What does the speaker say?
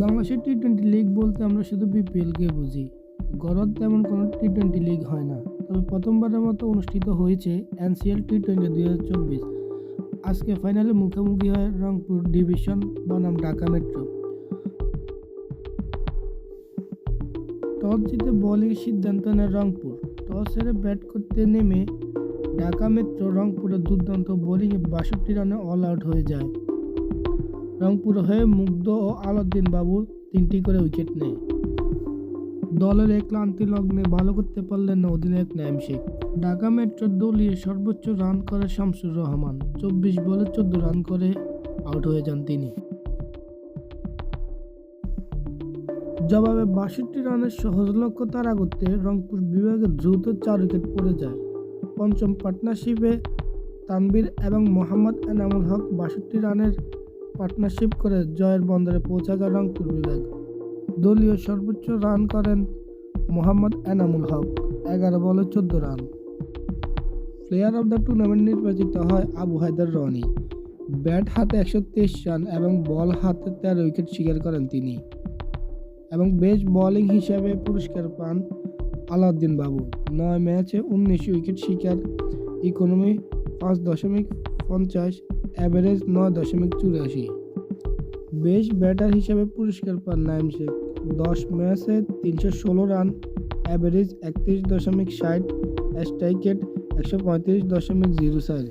বাংলাদেশের T twenty league বলতে আমরা শুধু বিপিএলকে বুঝি। গড়ত তেমন কোনো টি টোয়েন্টি লিগ হয় না। তবে প্রথমবারের মতো অনুষ্ঠিত হয়েছে এনসিএল টি টোয়েন্টি দুই হাজার চব্বিশ। আজকে ফাইনালে মুখোমুখি হয় রংপুর ডিভিশন, বনাম ঢাকা মেট্রো। টস জিতে বোলিং সিদ্ধান্ত নেয় রংপুর। টস হেরে ব্যাট করতে নেমে ঢাকা মেট্রো রংপুরের দুর্দান্ত বোলিংয়ে বাষট্টি রানে অল আউট হয়ে যায়। রংপুর হয়ে মুগ্ধ ও আলাউদ্দিন বাবু তিনটি করে উইকেট নেয়। দলের এই ক্লান্তি লগ্নে ভালো করতে পারলেন না অধিনায়ক নাইম শেখ। ঢাকা মেট্রোর দলীয় সর্বোচ্চ রান করে শামসুর রহমান। চব্বিশ বলে চোদ্দ রান করে আউট হয়ে যান তিনি। জবাবে বাষট্টি রানের সহজ লক্ষ্য তাড়া করতে রংপুর বিভাগে দ্রুত চার উইকেট পড়ে যায়। পঞ্চম পার্টনারশিপে তানবীর এবং মোহাম্মদ এনামুল হক বাষট্টি রানের পার্টনারশিপ করে জয়ের বন্দরে পৌঁছা যায় রংপুর বিভাগ। দলীয় সর্বোচ্চ রান করেন মোহাম্মদ এনামুল হক, এগারো বলে চোদ্দ run. Player of the tournament নির্বাচিত হয় আবু হায়দার রনি। ব্যাট হাতে একশো তেইশ রান এবং বল হাতে তেরো উইকেট শিকার করেন তিনি। এবং বেস্ট বোলিং হিসাবে পুরস্কার পান আলাউদ্দিন বাবু। নয় ম্যাচে উনিশ উইকেট শিকার, ইকোনমি পাঁচ দশমিক পঞ্চাশ অ্যাভারেজ ন দশমিক চুরাশি। বেশ ব্যাটার হিসাবে পুরস্কার পান নাইম শেখ। দশ ম্যাচে তিনশো ষোলো রান অ্যাভারেজ একত্রিশ দশমিক ষাট স্ট্রাইকেট একশো পঁয়ত্রিশ দশমিক জিরো চার।